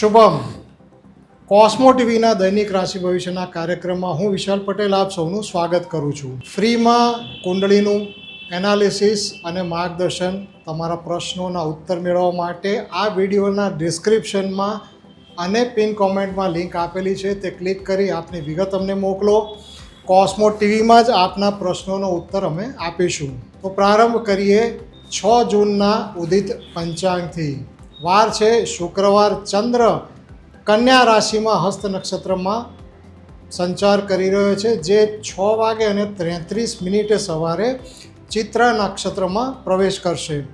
શુભમ. કોસ્મો ટીવીના દૈનિક રાશિ ભવિષ્યના કાર્યક્રમમાં હું વિશાલ પટેલ આપ સૌનું સ્વાગત કરું છું. ફ્રીમાં કુંડળીનું એનાલિસિસ અને માર્ગદર્શન તમારા પ્રશ્નોના ઉત્તર મેળવવા માટે આ વિડીયોના ડિસ્ક્રિપ્શનમાં અને પિન કોમેન્ટમાં લિંક આપેલી છે તે ક્લિક કરી આપની વિગત અમને મોકલો. કોસ્મો ટીવીમાં જ આપના પ્રશ્નોનો ઉત્તર અમે આપીશું. તો પ્રારંભ કરીએ છ જૂનના ઉદિત પંચાંગથી. વાર છે શુક્રવાર ચંદ્ર કન્યા રાશિમાં હસ્ત નક્ષત્રમાં સંચાર કરી રહ્યો છે. જે છ વાગે અને ત્રેત્રીસ મિનિટે સવારે ચિત્ર નક્ષત્રમાં પ્રવેશ કરશે.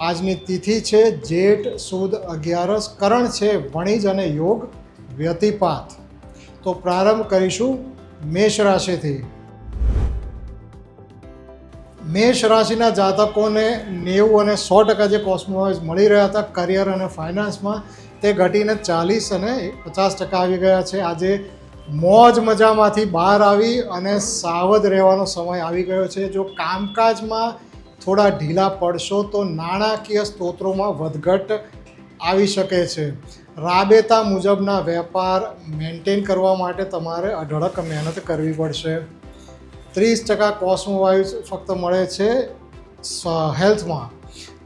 આજની તિથિ છે જેઠ, સુદ, અગિયારસ, કરણ છે વણિજ અને યોગ વ્યતિપાત. તો પ્રારંભ કરીશું મેષ રાશિથી. મેષ રાશિના જાતકોને નેવું અને સો ટકા જે કોસ્મોવાઇઝ મળી રહ્યા હતા કરિયર અને ફાઇનાન્સમાં તે ઘટીને ચાલીસ અને પચાસ ટકા આવી ગયા છે. આજે મોજ મજામાંથી બહાર આવી અને સાવધ રહેવાનો સમય આવી ગયો છે. જો કામકાજમાં થોડા ઢીલા પડશો તો નાણાકીય સ્ત્રોતોમાં વધઘટ આવી શકે છે. રાબેતા મુજબના વેપાર મેન્ટેન કરવા માટે તમારે અઢળક મહેનત કરવી પડશે. ત્રીસ ટકા કોસ્મોવાઇઝ ફક્ત મળે છે હેલ્થમાં.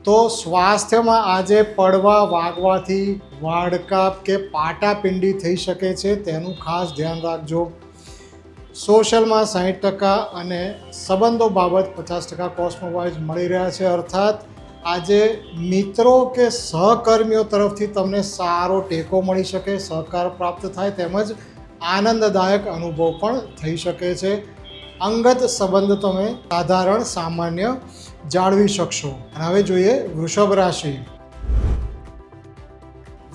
તો સ્વાસ્થ્યમાં આજે પડવા વાગવાથી વાડકાપ કે પાટાપિંડી થઈ શકે છે તેનું ખાસ ધ્યાન રાખજો. સોશિયલમાં સાહીઠ ટકા અને સંબંધો બાબત પચાસ ટકા કોસ્મોવાઇઝ મળી રહ્યા છે. અર્થાત આજે મિત્રો કે સહકર્મીઓ તરફથી તમને સારો ટેકો મળી શકે, સહકાર પ્રાપ્ત થાય તેમજ આનંદદાયક અનુભવ પણ થઈ શકે છે. અંગત સંબંધ તમે સાધારણ સામાન્ય જાળવી શકશો. અને હવે જોઈએ વૃષભ રાશિ.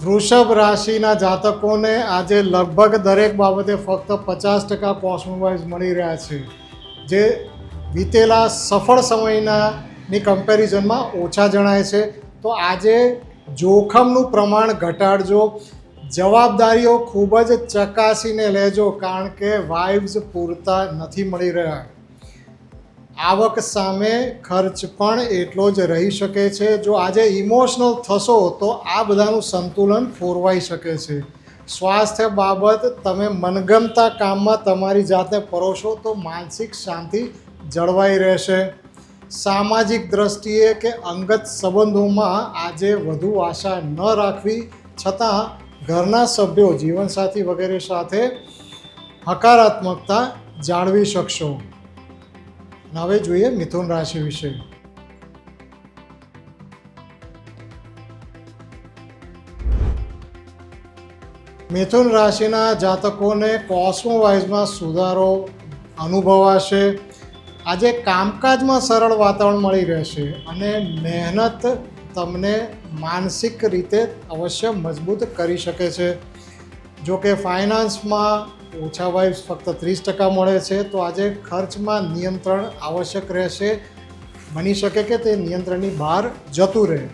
વૃષભ રાશિના જાતકોને આજે લગભગ દરેક બાબતે ફક્ત પચાસ ટકા કોસ્મોવાઇઝ મળી રહ્યા છે. જે વીતેલા સફળ સમયના ની કમ્પેરિઝનમાં ઓછા જણાય છે. તો આજે જોખમનું પ્રમાણ ઘટાડજો. જવાબદારીઓ ખૂબ જ ચકાસીને લેજો કારણ કે વાઇબ્સ પૂરતા નથી મળી રહ્યા. આવક સામે ખર્ચ પણ એટલો જ રહી શકે છે. જો આજે ઇમોશનલ થશો તો આ બધાનું સંતુલન ફોરવાઈ શકે છે. સ્વાસ્થ્ય બાબત તમે મનગમતા કામમાં તમારી જાતને પરોશો તો માનસિક શાંતિ જળવાઈ રહેશે. સામાજિક દ્રષ્ટિએ કે અંગત સંબંધોમાં આજે વધુ આશા ન રાખવી છતાં ઘરના સભ્યો જીવનસાથી વગેરે સાથે હકારાત્મકતા જાળવી શકશો. હવે જોઈએ મિથુન રાશિ વિશે. મિથુન રાશિના જાતકોને કોસ્મોવાઇઝમાં સુધારો અનુભવાશે. આજે કામકાજમાં સરળ વાતાવરણ મળી રહેશે અને મહેનત તમને માનસિક રીતે અવશ્ય મજબૂત કરી શકે છે. જો કે ફાઇનાન્સમાં ઓછા વાઇબ્સ ફક્ત ત્રીસ ટકા મળે છે, તો આજે ખર્ચમાં નિયંત્રણ આવશ્યક રહેશે. બની શકે કે તે નિયંત્રણની બહાર જતું રહે.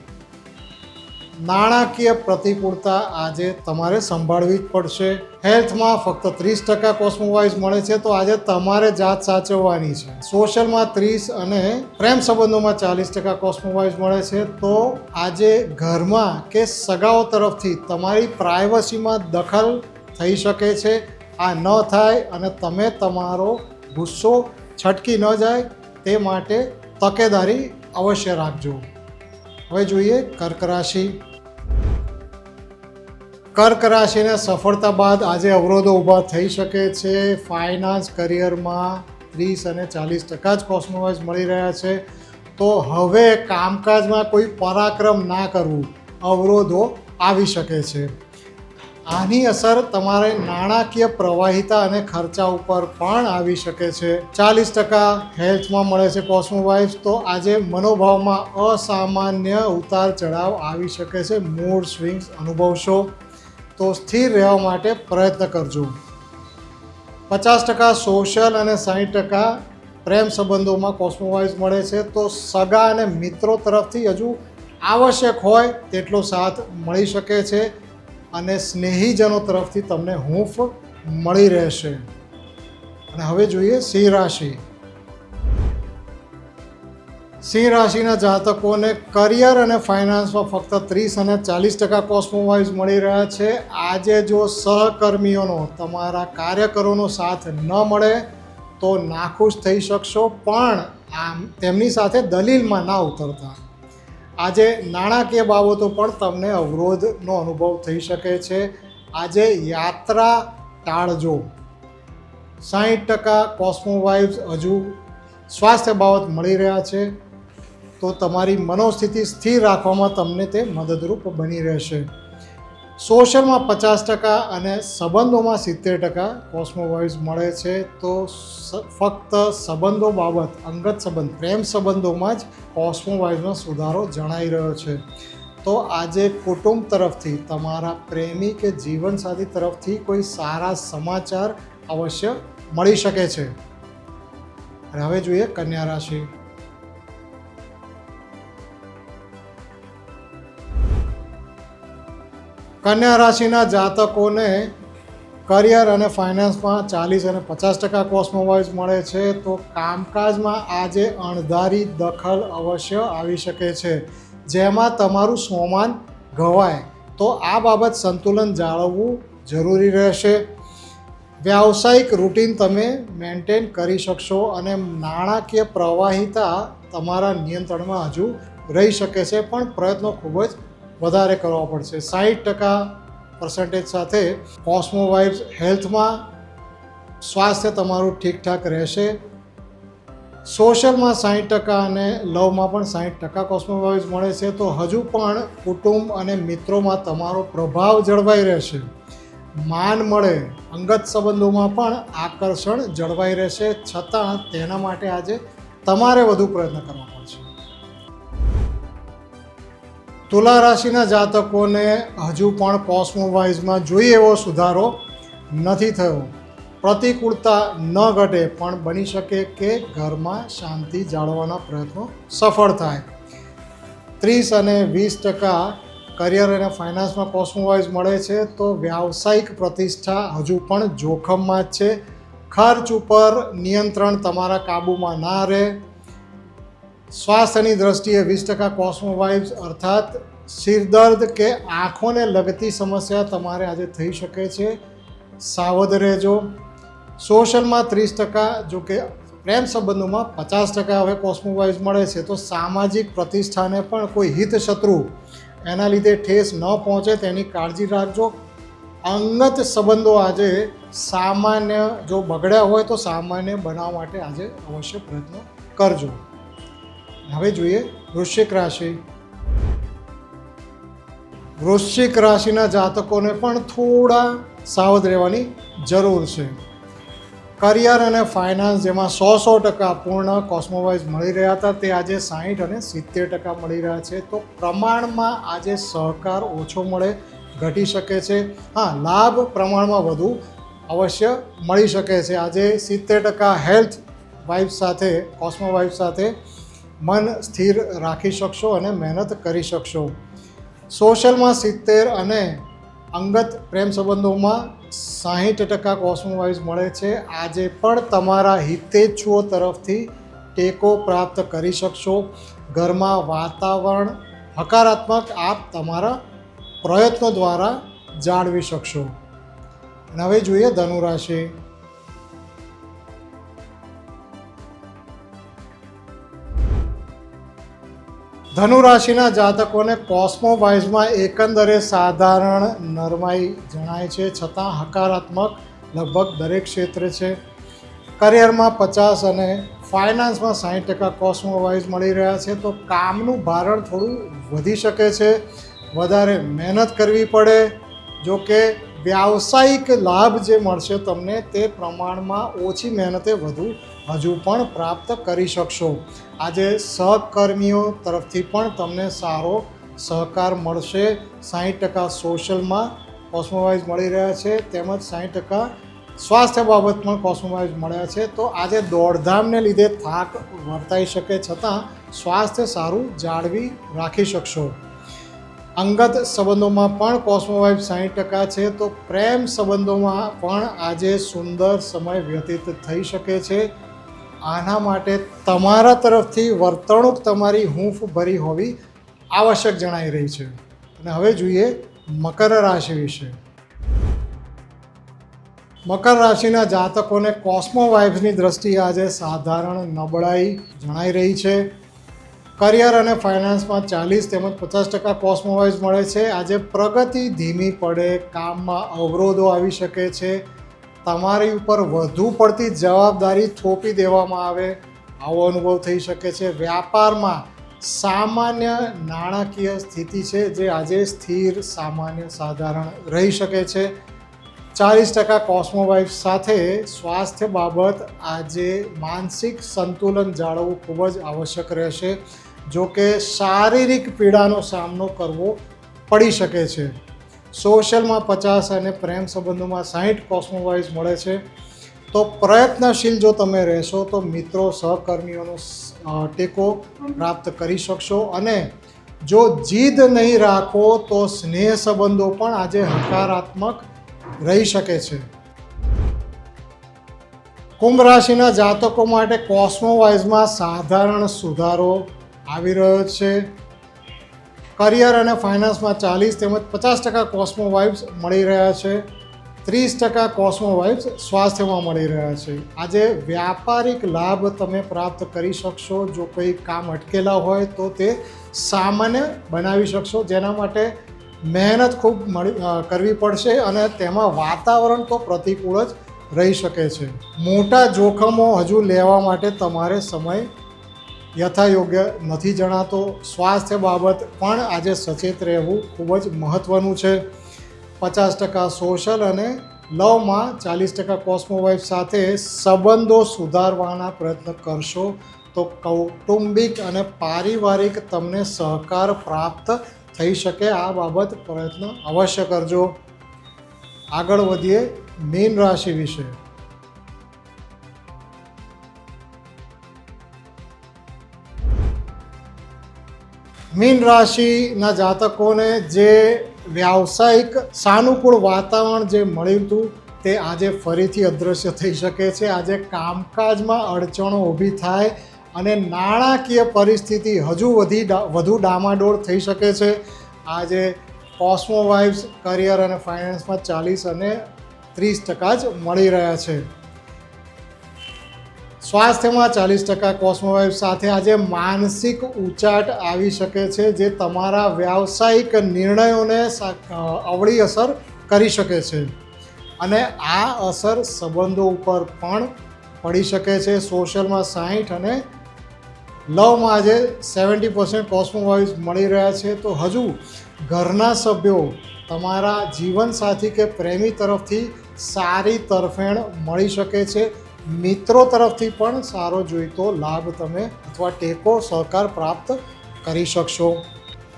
નાણાકીય પ્રતિકૂળતા આજે તમારે સંભાળવી જ પડશે. હેલ્થમાં ફક્ત ત્રીસ ટકા કોસ્મોવાઇઝ મળે છે, તો આજે તમારે જાત સાચવવાની છે. સોશિયલમાં ત્રીસ અને પ્રેમ સંબંધોમાં ચાલીસ ટકા કોસ્મોવાઇઝ મળે છે, તો આજે ઘરમાં કે સગાઓ તરફથી તમારી પ્રાઇવસીમાં દખલ થઈ શકે છે. આ ન થાય અને તમે તમારો ગુસ્સો છટકી ન જાય, તે માટે તકેદારી અવશ્ય રાખજો. હવે જોઈએ કર્ક રાશિ. કર્ક રાશિને સફળતા બાદ આજે અવરોધો ઊભા થઈ શકે છે. ફાઇનાન્સ કરિયરમાં ત્રીસ અને ચાલીસ ટકા જ કોસ્મોવાઇઝ મળી રહ્યા છે. તો હવે કામકાજમાં કોઈ પરાક્રમ ના કરવું, અવરોધો આવી શકે છે. આની અસર તમારે નાણાકીય પ્રવાહિતા અને ખર્ચા ઉપર પણ આવી શકે છે. ચાલીસ ટકા હેલ્થમાં મળે છે કોસ્મોવાઇઝ તો આજે મનોભાવમાં અસામાન્ય ઉતાર ચઢાવ આવી શકે છે. મૂડ સ્વિંગ્સ અનુભવશો. તો સ્થિર રહેવા માટે પ્રયત્ન કરજો. પચાસ ટકા સોશિયલ અને સાહીઠ ટકા પ્રેમ સંબંધોમાં કોસ્મોવાઇઝ મળે છે તો સગા અને મિત્રો તરફથી હજુ આવશ્યક હોય તેટલો સાથ મળી શકે છે અને સ્નેહીજનો તરફથી તમને હૂંફ મળી રહેશે. અને હવે જોઈએ સિંહ રાશિ. સિંહ રાશિના જાતકોને કરિયર અને ફાઇનાન્સમાં ફક્ત ત્રીસ અને ચાલીસ ટકા કોસ્મોવાઇઝ મળી રહ્યા છે. આજે જો સહકર્મીઓનો, તમારા કાર્યકરોનો સાથ ન મળે, તો નાખુશ થઈ શકશો, પણ આમ તેમની સાથે દલીલમાં ના ઉતરતા. આજે નાણાકીય બાબતો પણ તમને અવરોધનો અનુભવ થઈ શકે છે. આજે યાત્રા ટાળજો. સાહીઠ ટકા કોસ્મોવાઇવ્સ હજુ સ્વાસ્થ્ય બાબત મળી રહ્યા છે. તો તમારી મનોસ્થિતિ સ્થિર રાખવામાં તમને તે મદદરૂપ બની રહેશે. સોશિયલમાં પચાસ ટકા અને સંબંધોમાં સિત્તેર ટકા કોસ્મોવાઇઝ મળે છે. તો ફક્ત સંબંધો બાબત, અંગત સંબંધ, પ્રેમ સંબંધોમાં જ કોસ્મોવાઇઝનો સુધારો જણાઈ રહ્યો છે. તો આજે કુટુંબ તરફથી, તમારા પ્રેમી કે જીવનસાથી તરફથી કોઈ સારા સમાચાર અવશ્ય મળી શકે છે. હવે જોઈએ કન્યા રાશિ. કન્યા રાશિના જાતકોને કરિયર અને ફાઇનાન્સમાં ચાલીસ અને પચાસ ટકા કોસ્મોવાઇઝ મળે છે. તો કામકાજમાં આજે અણધારી દખલ અવશ્ય આવી શકે છે. જેમાં તમારું સોમાન ઘવાય તો આ બાબત સંતુલન જાળવવું જરૂરી રહેશે. વ્યાવસાયિક રૂટીન તમે મેન્ટેન કરી શકશો અને નાણાકીય પ્રવાહિતા તમારા નિયંત્રણમાં હજુ રહી શકે છે. પણ પ્રયત્નો ખૂબ જ વધારે કરવા પડશે. સાહીઠ ટકા પર્સન્ટેજ સાથે કોસ્મોવાઇબ્સ હેલ્થમાં સ્વાસ્થ્ય તમારું ઠીકઠાક રહેશે. સોશિયલમાં સાહીઠ ટકા અને લવમાં પણ સાહીઠ ટકા કોસ્મોવાઇબ્સ મળે છે. તો હજુ પણ કુટુંબ અને મિત્રોમાં તમારો પ્રભાવ જળવાઈ રહેશે. માન મળે. અંગત સંબંધોમાં પણ આકર્ષણ જળવાઈ રહેશે. છતાં તેના માટે આજે તમારે વધુ પ્રયત્ન કરવા પડશે. તુલા રાશિના જાતકોને હજુ પણ કોસ્મોવાઇઝમાં જોઈએ એવો સુધારો નથી થયો. પ્રતિકૂળતા ન ઘટે, પણ બની શકે કે ઘરમાં શાંતિ જાળવવાના પ્રયત્નો સફળ થાય. ત્રીસ અને વીસ ટકા કરિયર અને ફાઇનાન્સમાં કોસ્મોવાઇઝ મળે છે, તો વ્યાવસાયિક પ્રતિષ્ઠા હજુ પણ જોખમમાં જ છે. ખર્ચ ઉપર નિયંત્રણ તમારા કાબૂમાં ના રહે સ્વાસ્થ્યની દ્રષ્ટિએ વીસ ટકા કોસ્મોવાઇબ્સ અર્થાત સિરદર્દ કે આંખોને લગતી સમસ્યા તમારે આજે થઈ શકે છે. સાવધ રહેજો. સોશિયલમાં ત્રીસ ટકા, જો કે પ્રેમ સંબંધોમાં પચાસ ટકા હવે કોસ્મોવાઇઝ મળે છે. તો સામાજિક પ્રતિષ્ઠાને પણ કોઈ હિત શત્રુ એના લીધે ઠેસ ન પહોંચે તેની કાળજી રાખજો. અંગત સંબંધો આજે સામાન્ય, જો બગડ્યા હોય તો સામાન્ય બનાવવા માટે આજે અવશ્ય પ્રયત્ન કરજો. હવે જોઈએ વૃશ્ચિક રાશિ. વૃશ્ચિક રાશિના જાતકોને પણ થોડા સાવધ રહેવાની જરૂર છે. કરિયર અને ફાઇનાન્સ જેમાં સો સો ટકા પૂર્ણ કોસ્મોવાઇઝ મળી રહ્યા હતા. તે આજે સાહીઠ અને સિત્તેર ટકા મળી રહ્યા છે. તો પ્રમાણમાં આજે સહકાર ઓછો મળે, ઘટી શકે છે. હા, લાભ પ્રમાણમાં વધુ અવશ્ય મળી શકે છે. આજે સિત્તેર ટકા હેલ્થ વાઇફ સાથે કોસ્મો વાઇફ સાથે મન સ્થિર રાખી શકશો અને મહેનત કરી શકશો. સોશિયલમાં સિત્તેર અને અંગત પ્રેમ સંબંધોમાં સાહીઠ ટકા કોસ્મોવાઇઝ મળે છે. આજે પણ તમારા હિતેચ્છુઓ તરફથી ટેકો પ્રાપ્ત કરી શકશો. ઘરમાં વાતાવરણ હકારાત્મક આપ તમારા પ્રયત્નો દ્વારા જાળવી શકશો. અને હવે જોઈએ ધનુરાશિ. ધનુ રાશિના જાતકોને કોસ્મોવાઇઝમાં એકંદરે સાધારણ નરમાઈ જણાય છે, છતાં હકારાત્મક લગભગ દરેક ક્ષેત્રે છે. કરિયરમાં પચાસ અને ફાઇનાન્સમાં સાઠ ટકા કોસ્મોવાઇઝ મળી રહ્યા છે, તો કામનું ભારણ થોડું વધી શકે છે. વધારે મહેનત કરવી પડે જો કે વ્યાવસાયિક લાભ જે મળશે તમને તે પ્રમાણમાં ઓછી મહેનતે વધુ હજુ પણ પ્રાપ્ત કરી શકશો. આજે સહકર્મીઓ તરફથી પણ તમને સારો સહકાર મળશે. સાહીઠ ટકા સોશિયલમાં કોસ્મોવાઇઝ મળી રહ્યા છે, તેમજ સાહીઠ ટકા સ્વાસ્થ્ય બાબત પણ કોસ્મોવાઇઝ મળ્યા છે. તો આજે દોડધામને લીધે થાક વર્તાઈ શકે, છતાં સ્વાસ્થ્ય સારું જાળવી રાખી શકશો. અંગત સંબંધોમાં પણ કોસ્મોવાઇફ સાહીઠ ટકા છે, તો પ્રેમ સંબંધોમાં પણ આજે સુંદર સમય વ્યતીત થઈ શકે છે. આના માટે તમારા તરફથી વર્તણૂક તમારી હૂંફ ભરી હોવી આવશ્યક જણાઈ રહી છે. અને હવે જોઈએ મકર રાશિ વિશે. મકર રાશિના જાતકોને કોસ્મો વાઇબ્સની દ્રષ્ટિએ આજે સાધારણ નબળાઈ જણાઈ રહી છે. કરિયર અને ફાઇનાન્સમાં ચાલીસ તેમજ પચાસ ટકા કોસ્મો મળે છે. આજે પ્રગતિ ધીમી પડે, કામમાં અવરોધો આવી શકે છે. તમારી ઉપર વધુ પડતી જવાબદારી થોપી દેવામાં આવે. આવો અનુભવ થઈ શકે છે. વ્યાપારમાં સામાન્ય નાણાકીય સ્થિતિ છે જે આજે સ્થિર, સામાન્ય, સાધારણ રહી શકે છે. ચાલીસ ટકા કોસ્મોવાઇફ સાથે સ્વાસ્થ્ય બાબત આજે માનસિક સંતુલન જાળવવું ખૂબ જ આવશ્યક રહેશે. જો કે શારીરિક પીડાનો સામનો કરવો પડી શકે છે. સોશિયલમાં પચાસ અને પ્રેમ સંબંધોમાં સાહીઠ કોસ્મોવાઇઝ મળે છે. તો પ્રયત્નશીલ જો તમે રહેશો, તો મિત્રો સહકર્મીઓનો ટેકો પ્રાપ્ત કરી શકશો અને જો જીદ નહીં રાખો, તો સ્નેહ સંબંધો પણ આજે હકારાત્મક રહી શકે છે. કુંભ રાશિના જાતકો માટે કોસ્મોવાઇઝમાં સાધારણ સુધારો આવી રહ્યો છે. કરિયર અને ફાઇનાન્સમાં ચાલીસ તેમજ પચાસ ટકા કોસ્મો વાઇબ્સ મળી રહ્યા છે. ત્રીસ ટકા કોસ્મો વાઇબ્સ સ્વાસ્થ્યમાં મળી રહ્યા છે. આજે વ્યાપારિક લાભ તમે પ્રાપ્ત કરી શકશો. જો કોઈ કામ અટકેલા હોય તો તે સામાન્ય બનાવી શકશો. જેના માટે મહેનત ખૂબ મળી કરવી પડશે અને તેમાં વાતાવરણ તો પ્રતિકૂળ જ રહી શકે છે. મોટા જોખમો હજુ લેવા માટે તમારે સમય યથાયોગ્ય નથી જણાતો. સ્વાસ્થ્ય બાબત પણ આજે સચેત રહેવું ખૂબ જ મહત્ત્વનું છે. પચાસ ટકા સોશિયલ અને લવમાં ચાલીસ ટકા કોસ્મોવાઇફ સાથે સંબંધો સુધારવાના પ્રયત્ન કરશો તો કૌટુંબિક અને પારિવારિક તમને સહકાર પ્રાપ્ત થઈ શકે. આ બાબત પ્રયત્ન અવશ્ય કરજો. આગળ વધીએ. મીન રાશિ વિશે. મીન રાશિના જાતકોને જે વ્યાવસાયિક સાનુકૂળ વાતાવરણ જે મળ્યું હતું, તે આજે ફરીથી અદૃશ્ય થઈ શકે છે. આજે કામકાજમાં અડચણો ઊભી થાય અને નાણાકીય પરિસ્થિતિ હજુ વધી વધુ ડામાડોળ થઈ શકે છે. આજે કોસ્મો વાઇબ્સ કરિયર અને ફાઇનાન્સમાં ચાલીસ અને ત્રીસ ટકા જ મળી રહ્યા છે. સ્વાસ્થ્યમાં ચાલીસ ટકા કોસ્મોવાઇફ સાથે આજે માનસિક ઉચાટ આવી શકે છે જે તમારા વ્યાવસાયિક નિર્ણયોને અવળી અસર કરી શકે છે. અને આ અસર સંબંધો ઉપર પણ પડી શકે છે. સોશિયલમાં સાહીઠ અને લવમાં આજે સેવન્ટી પર્સન્ટ કોસ્મોવાઇઝ મળી રહ્યા છે. તો હજુ ઘરના સભ્યો તમારા જીવનસાથી કે પ્રેમી તરફથી સારી તરફેણ મળી શકે છે. મિત્રો તરફથી પણ સારો જોઈતો લાભ તમે અથવા ટેકો સહકાર પ્રાપ્ત કરી શકશો.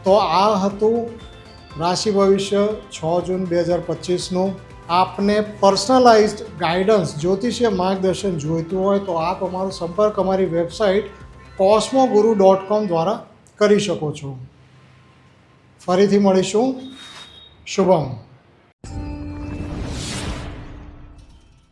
તો આ હતું રાશિ ભવિષ્ય છ જૂન બે હજાર પચીસનું. આપને પર્સનલાઇઝ્ડ ગાઈડન્સ, જ્યોતિષીય માર્ગદર્શન જોઈતું હોય તો આપ અમારો સંપર્ક અમારી વેબસાઇટ કોસ્મો ગુરુ ડોટ કોમ દ્વારા કરી શકો છો. ફરીથી મળીશું. શુભમ.